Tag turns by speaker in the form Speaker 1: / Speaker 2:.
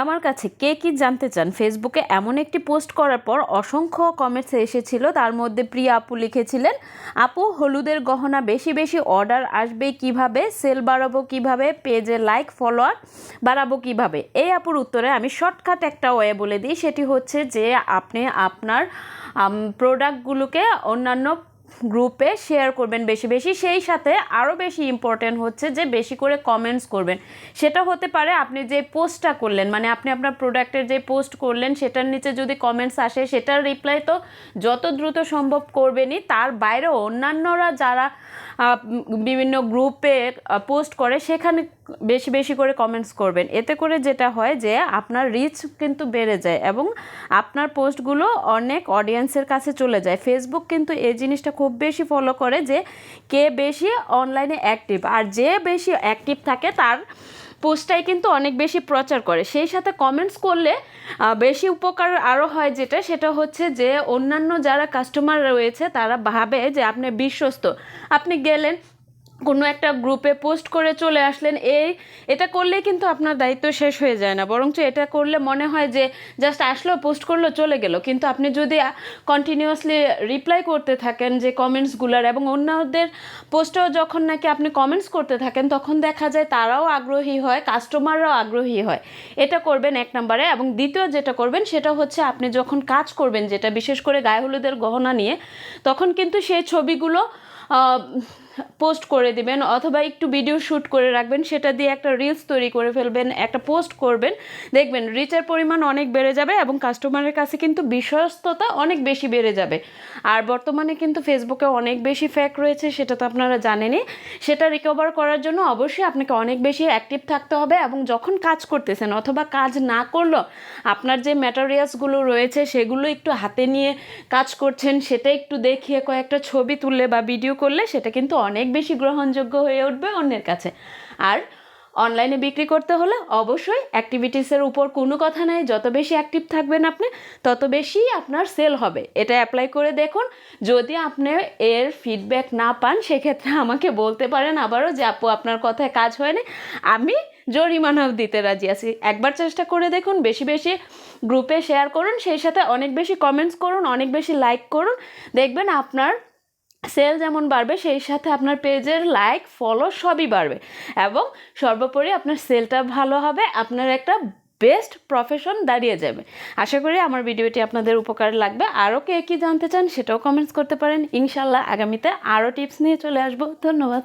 Speaker 1: আমার কাছে কে কি জানতে চান ফেসবুকে এমন একটি পোস্ট করার পর অসংখ্য কমেন্টস এসেছিল। তার মধ্যে প্রিয়া আপু লিখেছিলেন, আপু, হলুদের গহনা বেশি বেশি অর্ডার আসবে কীভাবে? সেল বাড়াবো কীভাবে? পেজে লাইক ফলোয়ার বাড়াবো কীভাবে? এই আপুর উত্তরে আমি শর্টকাট একটা ওয়ে বলে দিই। সেটি হচ্ছে যে আপনি আপনার প্রোডাক্টগুলোকে অন্যান্য গ্রুপে শেয়ার করবেন বেশি বেশি। সেই সাথে আরও বেশি ইম্পর্টেন্ট হচ্ছে যে বেশি করে কমেন্টস করবেন। সেটা হতে পারে আপনি যে পোস্টটা করলেন মানে আপনি আপনার প্রোডাক্টের যে পোস্ট করলেন, সেটার নিচে যদি কমেন্টস আসে, সেটার রিপ্লাই তো যত দ্রুত সম্ভব করবেনই। তার বাইরেও অন্যান্যরা যারা বিভিন্ন গ্রুপে পোস্ট করে সেখানে বেশি বেশি করে কমেন্টস করবেন। এতে করে যেটা হয় যে আপনার রিচ কিন্তু বেড়ে যায় এবং আপনার পোস্টগুলো অনেক অডিয়েন্সের কাছে চলে যায়। ফেসবুক কিন্তু এই জিনিসটা খুব বেশি ফলো করে যে কে বেশি অনলাইনে অ্যাক্টিভ আর যে বেশি অ্যাক্টিভ থাকে তার পোস্টটাই কিন্তু অনেক বেশি প্রচার করে। সেই সাথে কমেন্টস করলে বেশি উপকার আরও হয় যেটা, সেটা হচ্ছে যে অন্যান্য যারা কাস্টমার রয়েছে, তারা ভাবে যে আপনি বিশ্বস্ত। আপনি গেলেন কোনো একটা গ্রুপে পোস্ট করে চলে আসলেন এই এটা করলেই কিন্তু আপনার দায়িত্ব শেষ হয়ে যায় না। বরঞ্চ এটা করলে মনে হয় যে জাস্ট আসলো, পোস্ট করল, চলে গেল। কিন্তু আপনি যদি কন্টিনিউয়াসলি রিপ্লাই করতে থাকেন যে কমেন্টসগুলোর এবং অন্যদের পোস্টেও যখন নাকি আপনি কমেন্টস করতে থাকেন, তখন দেখা যায় তারাও আগ্রহী হয় কাস্টমাররাও আগ্রহী হয়। এটা করবেন এক নম্বরে। এবং দ্বিতীয় যেটা করবেন, সেটা হচ্ছে আপনি যখন কাজ করবেন, যেটা বিশেষ করে গায়ে হলুদের গহনা নিয়ে, তখন কিন্তু সেই ছবিগুলো পোস্ট করে দিবেন অথবা একটু ভিডিও শ্যুট করে রাখবেন, সেটা দিয়ে একটা রিলস তৈরি করে ফেলবেন, একটা পোস্ট করবেন। দেখবেন রিচের পরিমাণ অনেক বেড়ে যাবে এবং কাস্টমারের কাছে কিন্তু বিশ্বস্ততা অনেক বেশি বেড়ে যাবে। আর বর্তমানে কিন্তু ফেসবুকে অনেক বেশি ফ্যাক রয়েছে, সেটা তো আপনারা জানেনই। সেটা রিকভার করার জন্য অবশ্যই আপনাকে অনেক বেশি অ্যাক্টিভ থাকতে হবে এবং যখন কাজ করতেছেন অথবা কাজ না করলেও আপনার যে ম্যাটেরিয়ালসগুলো রয়েছে সেগুলো একটু হাতে নিয়ে কাজ করছেন, সেটা একটু দেখিয়ে কয়েকটা ছবি তুললে বা ভিডিও করলে সেটা কিন্তু অনেক বেশি গ্রহণযোগ্য হয়ে উঠবে অন্যের কাছে। আর অনলাইনে বিক্রি করতে হলে অবশ্যই অ্যাক্টিভিটিসের উপর কোনো কথা নাই। যত বেশি অ্যাক্টিভ থাকবেন আপনি, তত বেশি আপনার সেল হবে। এটা অ্যাপ্লাই করে দেখুন। যদি আপনি এর ফিডব্যাক না পান, সেক্ষেত্রে আমাকে বলতে পারেন আবারও যে, আপু, আপনার কথায় কাজ হয়নি। আমি জরিমানাও দিতে রাজি আছি। একবার চেষ্টা করে দেখুন, বেশি বেশি গ্রুপে শেয়ার করুন। সেই সাথে অনেক বেশি কমেন্টস করুন, অনেক বেশি লাইক করুন। দেখবেন আপনার সেল যেমন বাড়বে, সেই সাথে আপনার পেজের লাইক ফলো সবই বাড়বে। এবং সর্বোপরি আপনার সেলটা ভালো হবে, আপনার একটা বেস্ট প্রফেশন দাঁড়িয়ে যাবে। আশা করি আমার ভিডিওটি আপনাদের উপকার লাগবে। আরও কে কী জানতে চান সেটাও কমেন্টস করতে পারেন। ইনশাল্লাহ আগামীতে আরও টিপস নিয়ে চলে আসব। ধন্যবাদ।